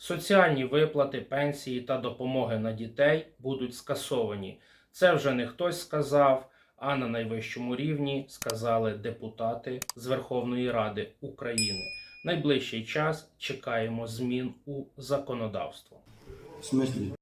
Соціальні виплати, пенсії та допомоги на дітей будуть скасовані. Це вже не хтось сказав, а на найвищому рівні сказали депутати з Верховної Ради України. Найближчий час чекаємо змін у законодавство. В смысле?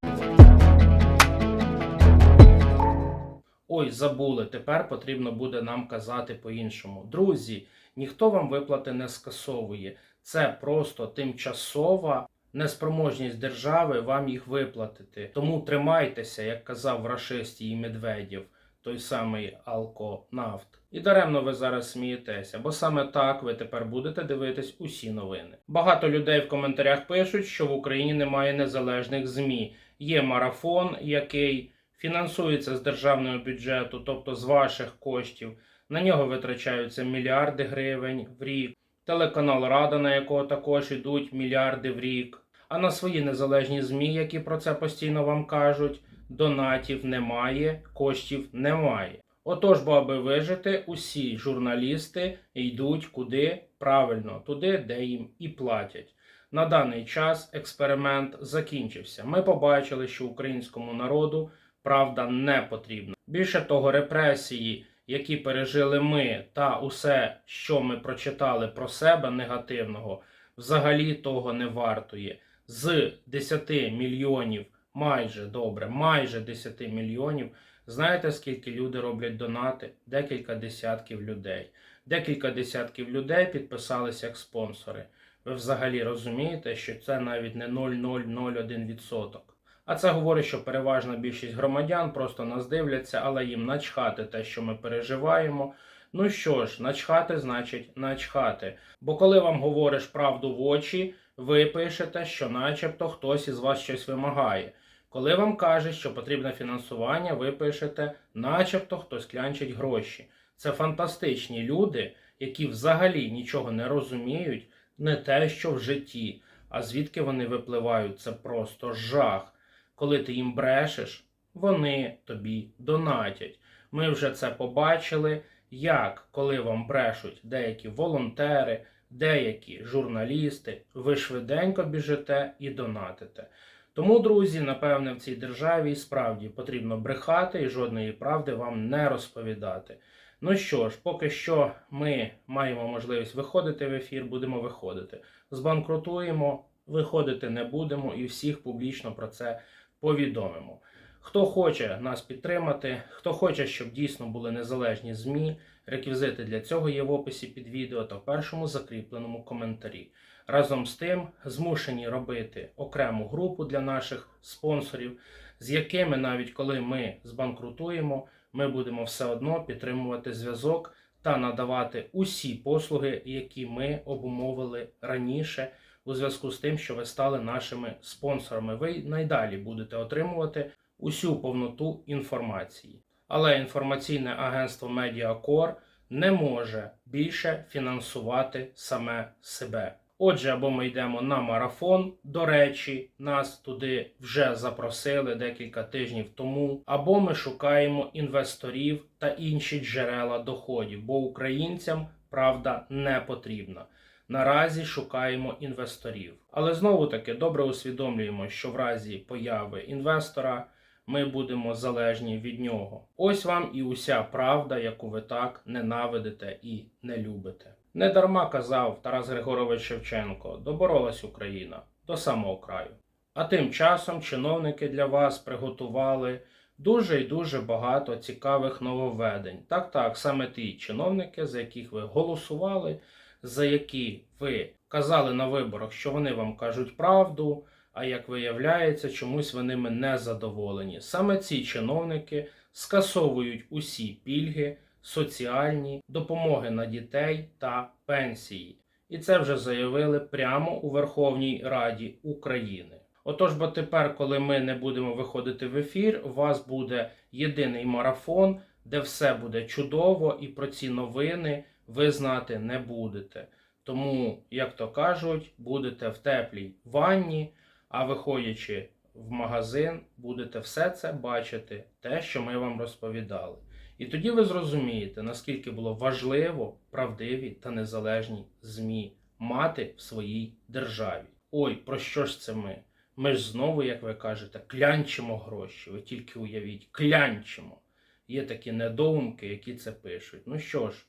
Ой, забули, тепер потрібно буде нам казати по-іншому. Друзі, ніхто вам виплати не скасовує. Це просто тимчасова неспроможність держави вам їх виплатити. Тому тримайтеся, як казав рашисті і Медведєв, той самий Алконафт. І даремно ви зараз смієтеся, бо саме так ви тепер будете дивитись усі новини. Багато людей в коментарях пишуть, що в Україні немає незалежних ЗМІ. Є марафон, який фінансується з державного бюджету, тобто з ваших коштів. На нього витрачаються мільярди гривень в рік. Телеканал Рада, на якого також йдуть мільярди в рік. А на свої незалежні ЗМІ, які про це постійно вам кажуть, донатів немає, коштів немає. Отож, бо аби вижити, усі журналісти йдуть куди правильно, туди, де їм і платять. На даний час експеримент закінчився. Ми побачили, що українському народу правда не потрібна. Більше того, репресії, які пережили ми, та усе, що ми прочитали про себе негативного, взагалі того не вартує. З 10 мільйонів, майже добре, майже 10 мільйонів. Знаєте, скільки люди роблять донати? Декілька десятків людей. Декілька десятків людей підписалися як спонсори. Ви взагалі розумієте, що це навіть не 0,001%. А це говорить, що переважна більшість громадян просто нас дивляться, але їм начхати те, що ми переживаємо. Ну що ж, начхати значить начхати. Бо коли вам говориш правду в очі, ви пишете, що начебто хтось із вас щось вимагає. Коли вам кажуть, що потрібне фінансування, ви пишете, начебто хтось клянчить гроші. Це фантастичні люди, які взагалі нічого не розуміють, не те, що в житті. А звідки вони випливають, це просто жах. Коли ти їм брешеш, вони тобі донатять. Ми вже це побачили, як коли вам брешуть деякі волонтери, деякі журналісти, ви швиденько біжите і донатите. Тому, друзі, напевне, в цій державі справді потрібно брехати і жодної правди вам не розповідати. Ну що ж, поки що ми маємо можливість виходити в ефір, будемо виходити. Збанкрутуємо, виходити не будемо і всіх публічно про це повідомимо. Хто хоче нас підтримати, хто хоче, щоб дійсно були незалежні ЗМІ, реквізити для цього є в описі під відео та в першому закріпленому коментарі. Разом з тим змушені робити окрему групу для наших спонсорів, з якими навіть коли ми збанкрутуємо, ми будемо все одно підтримувати зв'язок та надавати усі послуги, які ми обумовили раніше у зв'язку з тим, що ви стали нашими спонсорами. Ви найдалі будете отримувати усю повноту інформації. Але інформаційне агентство Mediacor не може більше фінансувати саме себе. Отже, або ми йдемо на марафон. До речі, нас туди вже запросили декілька тижнів тому, або ми шукаємо інвесторів та інші джерела доходів, бо українцям правда не потрібна. Наразі шукаємо інвесторів. Але знову таки добре усвідомлюємо, що в разі появи інвестора ми будемо залежні від нього. Ось вам і уся правда, яку ви так ненавидите і не любите. Не дарма казав Тарас Григорович Шевченко: доборолась Україна до самого краю. А тим часом чиновники для вас приготували дуже і дуже багато цікавих нововведень. Так, так, саме ті чиновники, за яких ви голосували, за які ви казали на виборах, що вони вам кажуть правду. А як виявляється, чомусь ви ними не задоволені. Саме ці чиновники скасовують усі пільги, соціальні допомоги на дітей та пенсії. І це вже заявили прямо у Верховній Раді України. Отож, бо тепер, коли ми не будемо виходити в ефір, у вас буде єдиний марафон, де все буде чудово, і про ці новини ви знати не будете. Тому, як то кажуть, будете в теплій ванні, а виходячи в магазин, будете все це бачити, те, що ми вам розповідали. І тоді ви зрозумієте, наскільки було важливо правдиві та незалежні ЗМІ мати в своїй державі. ой, про що ж це ми? Ми ж знову, як ви кажете, клянчимо гроші. Ви тільки уявіть, клянчимо. Є такі недоумки, які це пишуть. Ну що ж,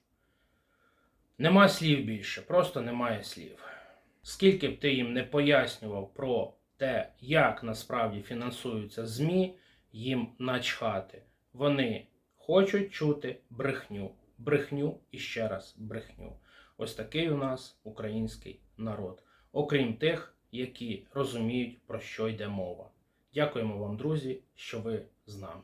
нема слів більше, просто немає слів. Скільки б ти їм не пояснював про те, як насправді фінансуються ЗМІ, їм начхати. Вони хочуть чути брехню, брехню і ще раз брехню. Ось такий у нас український народ. Окрім тих, які розуміють, про що йде мова. Дякуємо вам, друзі, що ви з нами.